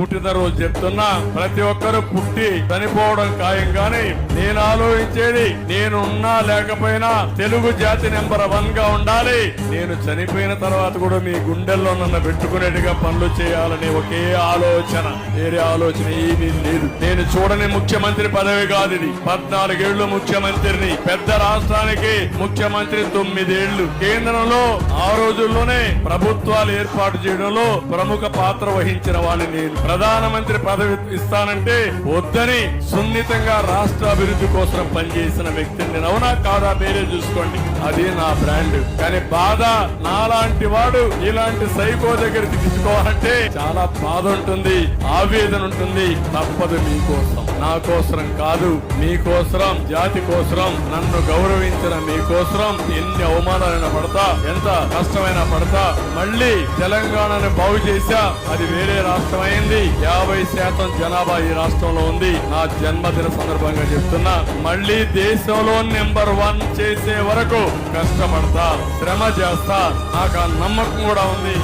పుట్టినరోజు చెప్తున్నా ప్రతి ఒక్కరు పుట్టి చనిపోవడం ఖాయం గాని నేను ఆలోచించేది నేను ఉన్నా లేకపోయినా తెలుగు జాతి నెంబర్ వన్గా ఉండాలి. నేను చనిపోయిన తర్వాత కూడా మీ గుండెల్లో నన్ను పెట్టుకునేట్టుగా పనులు చేయాలని ఒకే ఆలోచన. వేరే ఆలోచన ఏమీ లేదు. నేను చూడని ముఖ్యమంత్రి పదవి కాదు ఇది. పద్నాలుగేళ్ళు ముఖ్యమంత్రిని. పెద్ద రాష్ట్రానికి ముఖ్యమంత్రి తొమ్మిదేళ్ళు కేంద్రంలో ఆ రోజుల్లోనే ప్రభుత్వాలు ఏర్పాటు చేయడంలో ప్రముఖ పాత్ర వహించిన వాళ్ళని నేను. ప్రధానమంత్రి పదవి ఇస్తానంటే వద్దని సున్నితంగా రాష్ట్ర అభివృద్ధి కోసం పనిచేసిన వ్యక్తిని నేను అవునా కాదా మీరే చూసుకోండి. అది నా బ్రాండ్. కానీ బాధ నాలాంటి వాడు ఇలాంటి సైకో దగ్గరికి తీసుకోవాలంటే చాలా బాధ ఉంటుంది ఆవేదన ఉంటుంది. తప్పదు మీకోసం నా కోసరం కాదు మీకోసరం జాతి కోసరం. నన్ను గౌరవించిన మీకోసరం ఎన్ని అవమానాలైనా పడతా ఎంత కష్టమైనా పడతా. మళ్ళీ తెలంగాణను బాగు చేశా అది వేరే రాష్ట్రం అయింది యాభై శాతం జనాభా ఈ రాష్ట్రంలో ఉంది. నా జన్మదిన సందర్భంగా చెప్తున్నా మళ్ళీ దేశంలో నెంబర్ వన్ చేసే వరకు కష్టపడతా శ్రమ చేస్తా. నాకు ఆ నమ్మకం కూడా ఉంది.